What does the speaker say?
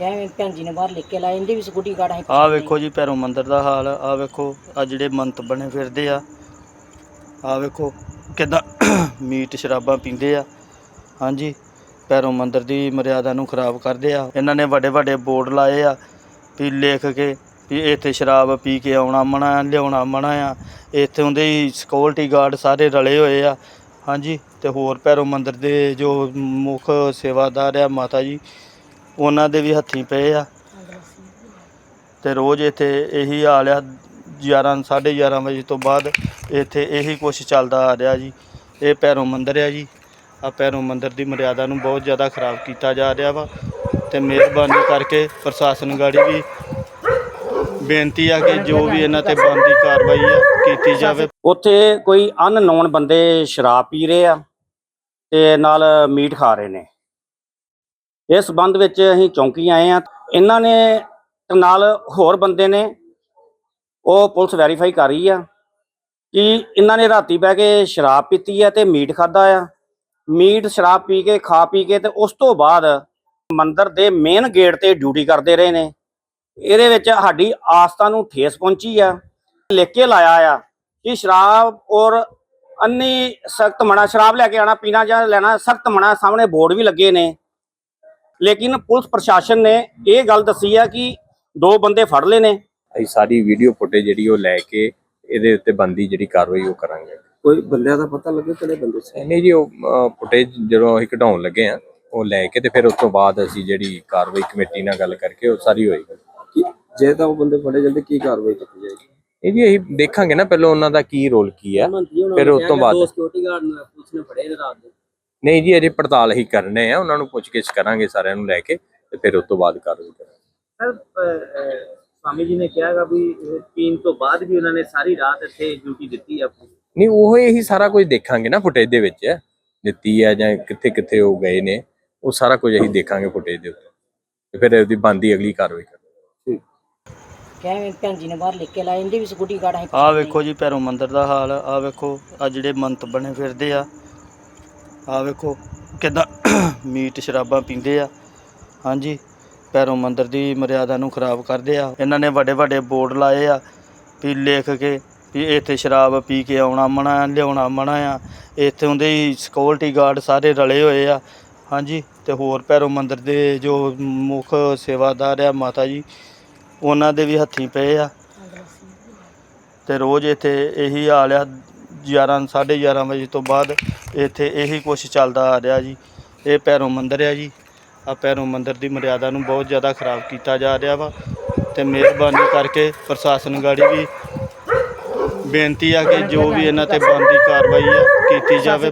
ਕਿਵੇਂ ਭੈਣ ਜੀ ਨੇ ਬਾਹਰ ਲਿਖ ਕੇ ਲਾਏ ਇਹਦੇ ਵੀ ਹੈ ਵੇਖੋ ਜੀ ਭੈਰੋ ਮੰਦਿਰ ਦਾ ਹਾਲ ਆਹ ਵੇਖੋ ਆ ਜਿਹੜੇ ਮੰਤ ਬਣੇ ਫਿਰਦੇ ਆ ਵੇਖੋ ਕਿਦਾਂ ਮੀਟ ਸ਼ਰਾਬਾਂ ਪੀਂਦੇ ਆ। ਹਾਂਜੀ ਭੈਰੋ ਮੰਦਿਰ ਦੀ ਮਰਿਆਦਾ ਨੂੰ ਖਰਾਬ ਕਰਦੇ ਆ। ਇਹਨਾਂ ਨੇ ਵੱਡੇ ਵੱਡੇ ਬੋਰਡ ਲਾਏ ਆ ਵੀ ਲਿਖ ਕੇ ਵੀ ਇੱਥੇ ਸ਼ਰਾਬ ਪੀ ਕੇ ਆਉਣਾ ਮਨਾ ਆ, ਲਿਆਉਣਾ ਮਨਾ ਆ। ਇੱਥੋਂ ਦੇ ਹੀ ਸਿਕਿਉਰਿਟੀ ਗਾਰਡ ਸਾਰੇ ਰਲੇ ਹੋਏ ਆ। ਹਾਂਜੀ ਤੇ ਹੋਰ ਭੈਰੋ ਮੰਦਿਰ ਦੇ ਜੋ ਮੁੱਖ ਸੇਵਾਦਾਰ ਆ ਮਾਤਾ ਜੀ ਉਹਨਾਂ ਦੇ ਵੀ ਹੱਥੀਂ ਪਏ ਆ। ਤੇ ਰੋਜ਼ ਇੱਥੇ ਇਹੀ ਹਾਲ ਆ 11 11:30 ਵਜੇ ਤੋਂ ਬਾਅਦ ਇੱਥੇ ਇਹੀ ਕੁਛ ਚੱਲਦਾ ਆ ਰਿਹਾ ਜੀ। ਇਹ ਭੈਰੋ ਮੰਦਿਰ ਆ ਜੀ। ਆ ਭੈਰੋ ਮੰਦਿਰ ਦੀ ਮਰਿਆਦਾ ਨੂੰ ਬਹੁਤ ਜ਼ਿਆਦਾ ਖਰਾਬ ਕੀਤਾ ਜਾ ਰਿਹਾ ਵਾ। ਤੇ ਮਿਹਰਬਾਨੀ ਕਰਕੇ ਪ੍ਰਸ਼ਾਸਨ ਗਾੜੀ ਵੀ ਬੇਨਤੀ ਆ ਕਿ ਜੋ ਵੀ ਇਹਨਾਂ ਤੇ ਬਣਦੀ ਕਾਰਵਾਈ ਆ, ਕੀਤੀ ਜਾਵੇ। ਉੱਥੇ ਕੋਈ ਅਨਨੋਨ ਬੰਦੇ ਸ਼ਰਾਬ ਪੀ ਰਹੇ ਆ ਤੇ ਨਾਲ ਮੀਟ ਖਾ ਰਹੇ ਨੇ। ਇਸ ਸੰਬੰਧ ਵਿੱਚ ਅਸੀਂ ਚੌਂਕੀ ਆਏ ਆ ਇਹਨਾਂ ਨੇ ਨਾਲ ਹੋਰ ਬੰਦੇ ਨੇ, ਉਹ ਪੁਲਿਸ ਵੈਰੀਫਾਈ ਕਰ ਰਹੀ ਆ ਕਿ ਇਹਨਾਂ ਨੇ ਰਾਤੀ ਬਹਿ ਕੇ ਸ਼ਰਾਬ ਪੀਤੀ ਆ ਤੇ ਮੀਟ ਖਾਦਾ ਆ। ਮੀਟ, ਸ਼ਰਾਬ ਪੀ ਕੇ, ਖਾ ਪੀ ਕੇ ਤੇ ਉਸ ਤੋਂ ਬਾਅਦ ਮੰਦਰ ਦੇ ਮੇਨ ਗੇਟ ਤੇ ਡਿਊਟੀ ਕਰਦੇ ਰਹੇ ਨੇ। ਇਹਦੇ ਵਿੱਚ ਸਾਡੀ ਆਸਥਾ ਨੂੰ ਠੇਸ ਪਹੁੰਚੀ ਆ। ਲਿਖ ਕੇ ਲਾਇਆ ਆ ਕਿ ਸ਼ਰਾਬ ਔਰ ਅੰਨੀ ਸਖਤ ਮਨਾ, ਸ਼ਰਾਬ ਲੈ ਕੇ ਆਣਾ ਪੀਣਾ ਜਾਂ ਲੈਣਾ ਸਖਤ ਮਨਾ ਸਾਹਮਣੇ ਬੋਰਡ ਵੀ ਲੱਗੇ ਨੇ। ਲੇਕਿਨ ਪੁਲਿਸ ਪ੍ਰਸ਼ਾਸਨ ਨੇ ਇਹ ਗੱਲ ਦੱਸੀ ਆ ਕਿ ਦੋ ਬੰਦੇ ਫੜ ਲਏ ਨੇ। ਅਸੀਂ ਸਾਰੀ ਵੀਡੀਓ ਫੁਟੇਜ ਜਿਹੜੀ ਉਹ ਲੈ ਕੇ ਇਹਦੇ ਉੱਤੇ ਬੰਦੀ ਜਿਹੜੀ ਕਾਰਵਾਈ ਉਹ ਕਰਾਂਗੇ। ਕੋਈ ਬੰਦਿਆਂ ਦਾ ਪਤਾ ਲੱਗੇ ਕਿਹੜੇ ਬੰਦੇ ਸੀ? ਨਹੀਂ ਜੀ ਉਹ ਫੁਟੇਜ ਜਦੋਂ ਅਸੀਂ ਕਢਾਉਣ ਲੱਗੇ ਆ ਉਹ ਲੈ ਕੇ ਤੇ ਫਿਰ ਉਸ ਤੋਂ ਬਾਅਦ ਅਸੀਂ ਜਿਹੜੀ ਕਾਰਵਾਈ ਕਮੇਟੀ ਨਾਲ ਗੱਲ ਕਰਕੇ ਉਹ ਸਾਰੀ ਹੋਏਗੀ ਕੀ? ਜੇ ਤਾਂ ਉਹ ਬੰਦੇ ਫੜੇ ਜਾਂਦੇ ਕੀ ਕਾਰਵਾਈ ਕੀਤੀ ਜਾਏਗੀ? ਇਹ ਜੀ ਅਸੀਂ ਦੇਖਾਂਗੇ ਨਾ ਪਹਿਲਾਂ ਉਹਨਾਂ ਦਾ ਕੀ ਰੋਲ ਕੀ ਹੈ ਫਿਰ ਉਸ ਤੋਂ ਬਾਅਦ ਸਿਕਿਉਰਿਟੀ ਗਾਰਡ ਨੂੰ ਪੁਲਿਸ ਨੇ ਫੜੇ ਰਾਤ ਦੇ। ਨਹੀਂ ਜੀ ਅਜੇ ਪੜਤਾਲ ਹੀ ਕਰਨੇ ਆ ਉਹਨਾਂ ਨੂੰ ਪੁੱਛਗਿੱਛ ਕਰਾਂਗੇ ਸਾਰਿਆਂ ਨੂੰ ਲੈ ਕੇ ਤੇ ਫਿਰ ਉਸ ਤੋਂ ਬਾਅਦ ਕਾਰਵਾਈ ਕਰਾਂਗੇ। ਸਰ ਸਵਾਮੀ ਜੀ ਨੇ ਕਿਹਾਗਾ ਵੀ ਇਹ ਪੀਣ ਤੋਂ ਬਾਅਦ ਵੀ ਉਹਨਾਂ ਨੇ ਸਾਰੀ ਰਾਤ ਇੱਥੇ ਡਿਊਟੀ ਦਿੱਤੀ ਆਪਣੀ ਨਹੀਂ ਉਹ ਇਹੀ ਸਾਰਾ ਕੁਝ ਦੇਖਾਂਗੇ ਨਾ ਫੁਟੇਜ ਦੇ ਵਿੱਚ। ਦਿੱਤੀ ਹੈ ਜਾਂ ਕਿੱਥੇ ਕਿੱਥੇ ਉਹ ਗਏ ਨੇ ਉਹ ਸਾਰਾ ਕੁਝ ਅਸੀਂ ਦੇਖਾਂਗੇ ਫੁਟੇਜ ਦੇ ਉੱਤੇ। ਤੇ ਫਿਰ ਉਹਦੀ ਬੰਦੀ ਅਗਲੀ ਕਾਰਵਾਈ ਕਰਾਂਗੇ। ਕਿਵੇਂ ਭੈਣ ਜੀ ਨੇ ਬਾਹਰ ਲਿਖ ਕੇ ਲਾਏ ਇਹਦੇ ਵੀ ਸਿਕਿਉਰਟੀ ਗਾਰਡ ਹੈ ਆਹ ਵੇਖੋ ਜੀ ਭੈਰੋ ਮੰਦਿਰ ਦਾ ਹਾਲ ਆਹ ਵੇਖੋ ਆ ਜਿਹੜੇ ਮੰਤ ਬਣੇ ਫਿਰਦੇ ਆ। ਆਹ ਵੇਖੋ ਕਿਦਾਂ ਮੀਟ ਸ਼ਰਾਬਾਂ ਪੀਂਦੇ ਆ। ਹਾਂਜੀ ਭੈਰੋ ਮੰਦਰ ਦੀ ਮਰਿਆਦਾ ਨੂੰ ਖਰਾਬ ਕਰਦੇ ਆ। ਇਹਨਾਂ ਨੇ ਵੱਡੇ ਵੱਡੇ ਬੋਰਡ ਲਾਏ ਆ ਵੀ ਲਿਖ ਕੇ ਵੀ ਇੱਥੇ ਸ਼ਰਾਬ ਪੀ ਕੇ ਆਉਣਾ ਮਨਾ ਆ, ਲਿਆਉਣਾ ਮਨਾ ਆ। ਇੱਥੇ ਦੇ ਹੀ ਸਿਕਿਉਰਿਟੀ ਗਾਰਡ ਸਾਰੇ ਰਲੇ ਹੋਏ ਆ। ਹਾਂਜੀ ਤੇ ਹੋਰ ਭੈਰੋ ਮੰਦਰ ਦੇ ਜੋ ਮੁੱਖ ਸੇਵਾਦਾਰ ਆ ਮਾਤਾ ਜੀ ਉਹਨਾਂ ਦੇ ਵੀ ਹੱਥੀਂ ਪਏ ਆ। ਤੇ ਰੋਜ਼ ਇੱਥੇ ਇਹੀ ਹਾਲ ਆ। 11 11:30 ਵਜੇ ਤੋਂ ਬਾਅਦ ਇੱਥੇ ਇਹੀ ਕੁਛ ਚੱਲਦਾ ਆ ਰਿਹਾ ਜੀ। ਇਹ ਭੈਰੋ ਮੰਦਿਰ ਆ ਜੀ। ਆ ਭੈਰੋ ਮੰਦਿਰ ਦੀ ਮਰਿਆਦਾ ਨੂੰ ਬਹੁਤ ਜ਼ਿਆਦਾ ਖਰਾਬ ਕੀਤਾ ਜਾ ਰਿਹਾ ਵਾ ਤੇ ਮਿਹਰਬਾਨੀ ਕਰਕੇ ਪ੍ਰਸ਼ਾਸਨ ਗਾੜੀ ਵੀ ਬੇਨਤੀ ਆ ਕਿ ਜੋ ਵੀ ਇਹਨਾਂ ਤੇ ਬਣਦੀ ਕਾਰਵਾਈ ਆ ਕੀਤੀ ਜਾਵੇ।